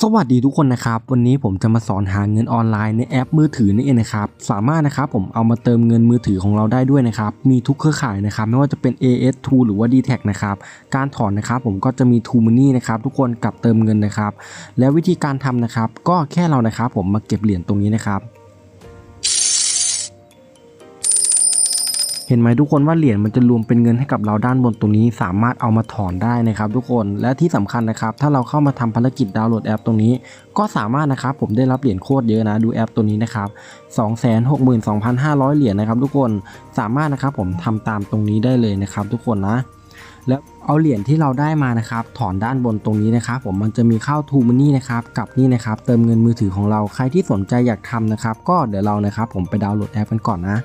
สวัสดีทุกคนนะครับ วันนี้ผมจะมาสอนหาเงินออนไลน์ในแอปมือถือนี่เองนะครับ สามารถนะครับผมเอามาเติมเงินมือถือของเราได้ด้วยนะครับ มีทุกเครือข่ายนะครับไม่ว่าจะเป็น AS2 หรือว่า d t แทนะครับ การถอนนะครับผมก็จะมี t ูม Money นะครับทุกคนกับเติมเงินนะครับ แล้ววิธีการทำนะครับ ก็แค่เรานะครับผมมาเก็บเหรียญตรงนี้นะครับ เห็นไหมทุกคนว่าเหรียญมันจะรวมเป็นเงินให้กับเราด้านบนตรงนี้ สามารถเอามาถอนได้นะครับ ทุกคนและที่สำคัญนะครับ ถ้าเราเข้ามาทำภารกิจดาวน์โหลดแอปตรงนี้ ก็สามารถนะครับผมได้รับเหรียญโคตรเยอะนะดูแอปตัวนี้นะครับ262,500 เหรียญนะครับ ทุกคนสามารถนะครับผมทำตามตรงนี้ได้เลยนะครับ ทุกคนนะแล้วเอาเหรียญที่เราได้มานะครับถอนด้านบนตรงนี้นะครับ ผมมันจะมีเข้าทูมันนี่นะครับกับนี่นะครับ เติมเงินมือถือของเราใครที่สนใจอยากทำนะครับ ก็เดี๋ยวเรานะครับ ผมไปดาวน์โหลดแอปกันก่อนนะ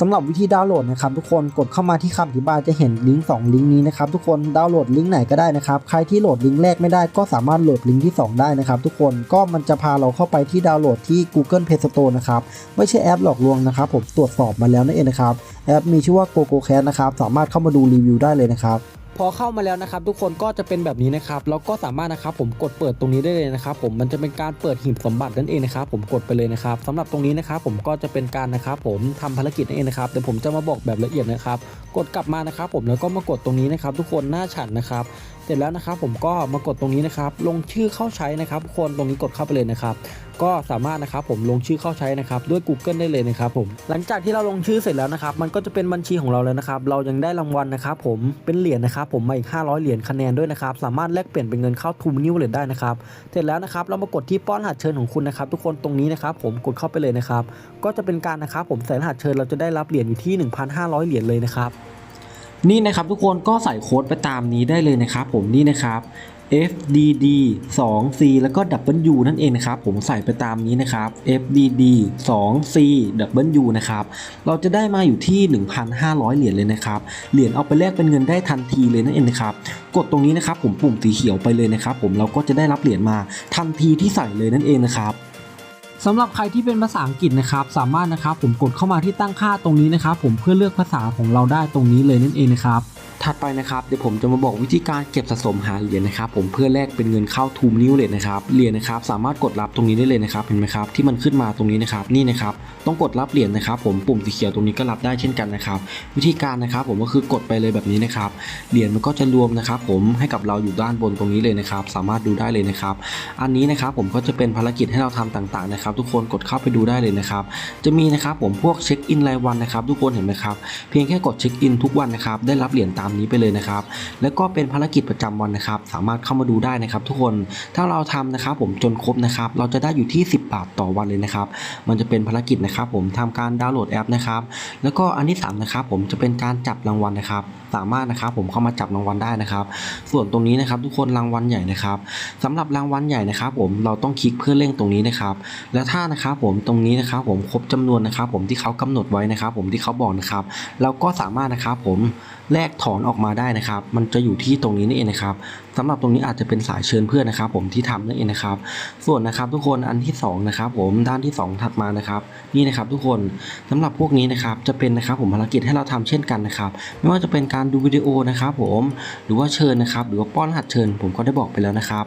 สำหรับวิธีดาวน์โหลดนะครับทุกคนกดเข้ามาที่คำอธิบายจะเห็นลิงก์2ลิงก์นี้นะครับทุกคนดาวน์โหลดลิงก์ไหนก็ได้นะครับใครที่โหลดลิงก์แรกไม่ได้ก็สามารถโหลดลิงก์ที่ 2 ได้นะครับทุกคนก็มันจะพาเราเข้าไปที่ดาวน์โหลดที่ Google Play Store นะครับไม่ใช่แอปหลอกลวงนะครับผมตรวจสอบมาแล้วนั่นเองนะครับแอปมีชื่อว่า GoGoCast นะครับสามารถเข้ามาดูรีวิวได้เลยนะครับ พอเข้ามาแล้วนะครับทุกคนก็จะเป็นแบบนี้นะครับแล้วก็สามารถนะครับผมกดเปิดตรงนี้ได้เลยนะครับผมมันจะเป็นการเปิดหีบสมบัตินั่นเองนะครับผมกดไปเลยนะครับสำหรับตรงนี้นะครับผมก็จะเป็นการนะครับผมทำภารกิจนั่นเองนะครับเดี๋ยวผมจะมาบอกแบบละเอียดนะครับ กดกลับมานะครับผมแล้วก็มากดตรงนี้นะครับทุกคนหน้าฉันนะครับ ร็จแล้วนะครับผมก็มากดตรงนี้นะครับ ลงชื่อเข้าใช้นะครับคนตรงนี้กดเข้าไปเลยนะครับ ก็สามารถนะครับผมลงชื่อเข้าใช้นะครับด้วย Google ได้เลยนะครับผมหลังจากที่เราลงชื่อเสร็จแล้วนะครับ มันก็จะเป็นบัญชีของเราแล้วนะครับ เรายังได้รางวัลนะครับ ผมเป็นเหรียญนะครับ ผมมาอีก 500 เหรียญคะแนนด้วยนะครับ สามารถแลกเปลี่ยนเป็นเงินเข้าทูมนิวเลยได้นะครับ เสร็จแล้วนะครับเรามากดที่ป้อนรหัสเชิญของคุณนะครับ ทุกคนตรงนี้นะครับผมกดเข้าไปเลยนะครับ ก็จะเป็นการนะครับผมใส่รหัสเชิญเราจะได้รับเหรียญอยู่ที่ 1,500 เหรียญเลยนะครับ นี่นะครับทุกคนก็ใส่โค้ดไปตามนี้ได้เลยนะครับผมนี่นะครับ FDD 2 C แล้วก็ W นั่นเองนะครับ ผมใส่ไปตามนี้นะครับ FDD 2 C W นะครับ เราจะได้มาอยู่ที่ 1,500 เหรียญเลยนะครับ เหรียญเอาไปแลกเป็นเงินได้ทันทีเลยนั่นเองนะครับ กดตรงนี้นะครับผมปุ่มสีเขียวไปเลยนะครับ ผมเราก็จะได้รับเหรียญมาทันทีที่ใส่เลยนั่นเองนะครับ สำหรับใครที่เป็นภาษาอังกฤษนะครับสามารถนะครับผมกดเข้ามาที่ตั้งค่าตรงนี้นะครับผมเพื่อเลือกภาษาของเราได้ตรงนี้เลยนั่นเองนะครับ ถัดไปนะครับเดี๋ยวผมจะมาบอกวิธีการเก็บสะสมหาเหรียญนะครับผมเพื่อแลกเป็นเงินเข้าทูมนิ้วเลยนะครับเหรียญนะครับสามารถกดรับตรงนี้ได้เลยนะครับเห็นไหมครับที่มันขึ้นมาตรงนี้นะครับนี่นะครับต้องกดรับเหรียญนะครับ ผมปุ่มสีเขียวตรงนี้ก็รับได้เช่นกันนะครับ วิธีการนะครับผมก็คือกดไปเลยแบบนี้นะครับเหรียญมันก็จะรวมนะครับ ผมให้กับเราอยู่ด้านบนตรงนี้เลยนะครับ สามารถดูได้เลยนะครับ อันนี้นะครับผมก็จะเป็นภารกิจให้เราทำต่างๆนะครับ ทุกคนกดเข้าไปดูได้เลยนะครับจะมีนะครับผมพวกเช็คอินรายวันนะครับ ทุกคนเห็นไหมครับเพียงแค่กดเช็คอินทุกวันนะครับได้รับเหรียญตามนี้ไปเลยนะครับ แล้วก็เป็นภารกิจประจำวันนะครับ สามารถเข้ามาดูได้นะครับทุกคน ถ้าเราทำนะครับผมจนครบนะครับ เราจะได้อยู่ที่ 10 บาทต่อวันเลยนะครับ มันจะเป็นภารกิจนะครับ ผมทำการดาวน์โหลดแอปนะครับ แล้วก็อันที่สามนะครับผมจะเป็นการจับรางวัลนะครับ สามารถนะครับผมเข้ามาจับรางวัลได้นะครับ ส่วนตรงนี้นะครับทุกคนรางวัลใหญ่นะครับสำหรับรางวัลใหญ่นะครับ ผมเราต้องคลิกเพื่อเร่งตรงนี้นะครับ และถ้านะครับผมตรงนี้นะครับผมครบจำนวนนะครับ ผมที่เขากำหนดไว้นะครับ ผมที่เขาบอกนะครับ เราก็สามารถนะครับผมแลกถอนออกมาได้นะครับ มันจะอยู่ที่ตรงนี้นี่เองนะครับสำหรับตรงนี้อาจจะเป็นสายเชิญเพื่อนนะครับ ผมที่ทำนั่นเองนะครับ ส่วนนะครับทุกคนอันที่สองนะครับผมด้านที่สองถัดมานะครับ นี่นะครับทุกคนสำหรับพวกนี้นะครับจะเป็นนะครับผมภารกิจให้เราทำเช่นกันนะครับ ไม่ว่าจะเป็นการดูวิดีโอนะครับ ผมหรือว่าเชิญนะครับ หรือว่าป้อนรหัดเชิญ ผมก็ได้บอกไปแล้วนะครับ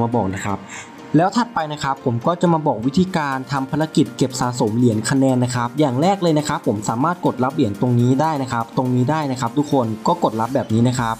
มาบอกนะครับ แล้วถัดไปนะครับผมก็จะมาบอกวิธีการทำภารกิจเก็บสะสมเหรียญคะแนนนะครับ อย่างแรกเลยนะครับ ผมสามารถกดรับเหรียญตรงนี้ได้นะครับ ตรงนี้ได้นะครับ ทุกคนก็กดรับแบบนี้นะครับ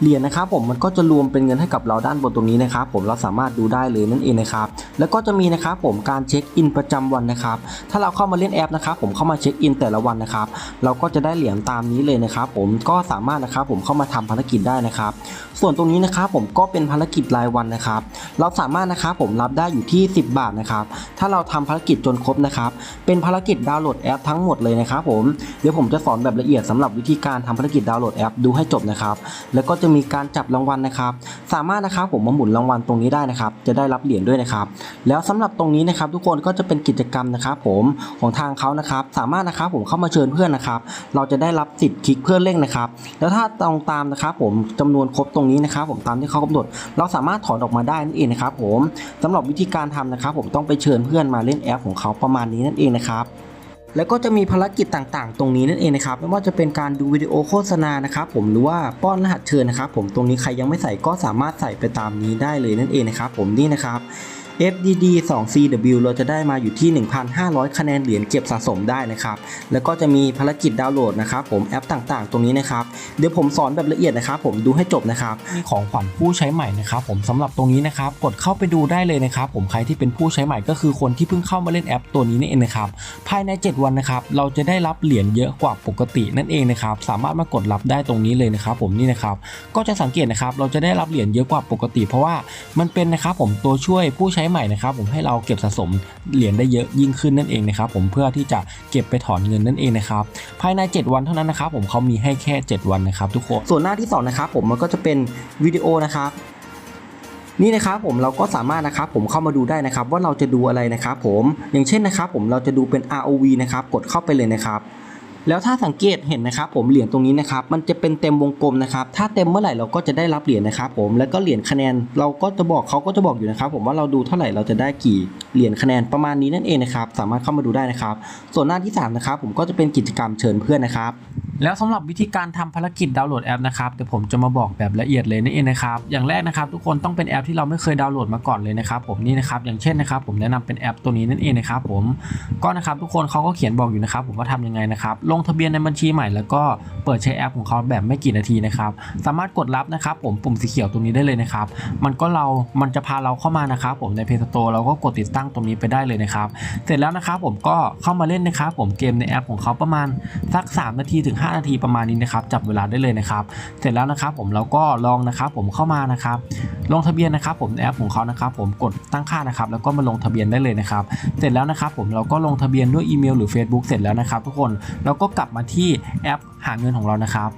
เหรียญนะครับผมมันก็จะรวมเป็นเงินให้กับเราด้านบนตรงนี้นะครับผมเราสามารถดูได้เลยนั่นเองนะครับแล้วก็จะมีนะครับผมการเช็คอินประจำวันนะครับถ้าเราเข้ามาเล่นแอปนะครับผมเข้ามาเช็คอินแต่ละวันนะครับเราก็จะได้เหรียญตามนี้เลยนะครับผมก็สามารถนะครับผมเข้ามาทำภารกิจได้นะครับส่วนตรงนี้นะครับผมก็เป็นภารกิจรายวันนะครับเราสามารถนะครับผมรับได้อยู่ที่ 10 บาทนะครับถ้าเราทำภารกิจจนครบนะครับเป็นภารกิจดาวน์โหลดแอปทั้งหมดเลยนะครับผมเดี๋ยวผมจะสอนแบบละเอียดสำหรับวิธีการทำภารกิจดาวน์โหลดแอปดูให้จบนะครับแล้วก็จะจะมีการจับรางวัลนะครับ สามารถนะครับผมมาหมุนรางวัลตรงนี้ได้นะครับ จะได้รับเหรียญด้วยนะครับ แล้วสำหรับตรงนี้นะครับ ทุกคนก็จะเป็นกิจกรรมนะครับผมของทางเขานะครับ สามารถนะครับผมเข้ามาเชิญเพื่อนนะครับ เราจะได้รับสิทธิ์คลิกเพื่อนเร่งนะครับ แล้วถ้าตรงตามนะครับ ผมจำนวนครบตรงนี้นะครับ ผมตามที่เขากำหนด เราสามารถถอนออกมาได้นั่นเองนะครับ ผมสำหรับวิธีการทำนะครับ ผมต้องไปเชิญเพื่อนมาเล่นแอปของเขาประมาณนี้นั่นเองนะครับ แล้วก็จะมีภารกิจต่างๆ ตรงนี้นั่นเองนะครับไม่ว่าจะเป็นการดูวิดีโอโฆษณานะครับผมหรือว่าป้อนรหัสเชิญนะครับผมตรงนี้ใครยังไม่ใส่ก็สามารถใส่ไปตามนี้ได้เลยนั่นเองนะครับผมนี่นะครับ FDD 2 CW เราจะได้มาอยู่ที่ 1,500 คะแนนเหรียญเก็บสะสมได้นะครับ แล้วก็จะมีภารกิจดาวน์โหลดนะครับผมแอปต่างๆ ตรงนี้นะครับ เดี๋ยวผมสอนแบบละเอียดนะครับ ผมดูให้จบนะครับมีของขวัญผู้ใช้ใหม่นะครับ ผมสำหรับตรงนี้นะครับ กดเข้าไปดูได้เลยนะครับ ผมใครที่เป็นผู้ใช้ใหม่ก็คือคนที่เพิ่งเข้ามาเล่นแอปตัวนี้นี่เองนะครับ ภายใน 7 วันนะครับ เราจะได้รับเหรียญเยอะกว่าปกตินั่นเองนะครับ สามารถมากดรับได้ตรงนี้เลยนะครับ ผมนี่นะครับ ก็จะสังเกตนะครับ เราจะได้รับเหรียญเยอะกว่าปกติ เพราะว่ามันเป็นนะครับผมตัวช่วยผู้ใช้ใหม่นะครับผมให้เราเก็บสะสมเหรียญได้เยอะยิ่งขึ้นนั่นเองนะครับผมเพื่อที่จะเก็บไปถอนเงินนั่นเองนะครับภายใน 7 วันเท่านั้นนะครับผมเขามีให้แค่ 7 วันนะครับทุกคนส่วนหน้าที่สองนะครับผมมันก็จะเป็นวิดีโอนะครับนี่นะครับผมเราก็สามารถนะครับผมเข้ามาดูได้นะครับว่าเราจะดูอะไรนะครับผมอย่างเช่นนะครับผมเราจะดูเป็น ROV นะครับกดเข้าไปเลยนะครับ แล้วถ้าสังเกตเห็นนะครับผมเหรียญตรงนี้นะครับมันจะเป็นเต็มวงกลมนะครับถ้าเต็มเมื่อไหร่เราก็จะได้รับเหรียญนะครับผมแล้วก็เหรียญคะแนนเราก็จะบอกเขาก็จะบอกอยู่นะครับผมว่าเราดูเท่าไหร่เราจะได้กี่เหรียญคะแนนประมาณนี้นั่นเองนะครับสามารถเข้ามาดูได้นะครับ ส่วนหน้าที่สามนะครับผมก็จะเป็นกิจกรรมเชิญเพื่อนนะครับ แล้วสำหรับวิธีการทำภารกิจดาวน์โหลดแอปนะครับเดี๋ยวผมจะมาบอกแบบละเอียดเลยนั่นเองนะครับอย่างแรกนะครับทุกคนต้องเป็นแอปที่เราไม่เคยดาวน์โหลดมาก่อนเลยนะครับผมนี่นะครับอย่างเช่นนะครับผมแนะนำเป็นแอปตัวนี้นั่นเองนะครับผมก็นะครับทุกคนเขาก็เขียนบอกอยู่นะครับผมว่าทำยังไงนะครับลงทะเบียนในบัญชีใหม่แล้วก็เปิดใช้แอปของเขาแบบไม่กี่นาทีนะครับสามารถกดรับนะครับผมปุ่มสีเขียวตรงนี้ได้เลยนะครับมันก็เรา มันจะพาเราเข้ามานะครับผมใน Play Store เราก็กดติดตั้งตรงนี้ไปได้เลยนะครับเสร็จแล้วนะครับผมก็เข้ามาเล่นนะครับผมเกมในแอปของเขาประมาณสัก 3 นาทีถึง5 5 นาทีประมาณนี้นะครับจับเวลาได้เลยนะครับ เสร็จแล้วนะครับผมเราก็ลองนะครับผมเข้ามานะครับลงทะเบียนนะครับผมแอปของเขานะครับผมกดตั้งค่านะครับแล้วก็มาลงทะเบียนได้เลยนะครับ เสร็จแล้วนะครับผมเราก็ลงทะเบียนด้วยอีเมลหรือ Facebook เสร็จแล้วนะครับ ทุกคนเราก็กลับมาที่แอปหาเงินของเรานะครับ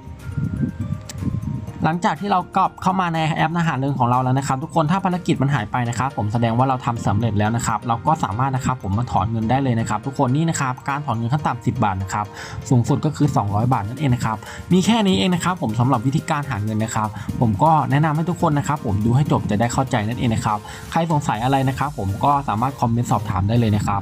หลังจากที่เรากลับเข้ามาในแอปอาหารเริงของเราแล้วนะครับทุกคนถ้าภารกิจมันหายไปนะครับผมแสดงว่าเราทำสำเร็จแล้วนะครับเราก็สามารถนะครับผมมาถอนเงินได้เลยนะครับทุกคนนี่นะครับการถอนเงินขั้นต่ำ10 บาทนะครับสูงสุดก็คือ 200 บาทนั่นเองนะครับมีแค่นี้เองนะครับผมสำหรับวิธีการหาเงินนะครับผมก็แนะนำให้ทุกคนนะครับผมดูให้จบจะได้เข้าใจนั่นเองนะครับใครสงสัยอะไรนะครับผมก็สามารถคอมเมนต์สอบถามได้เลยนะครับ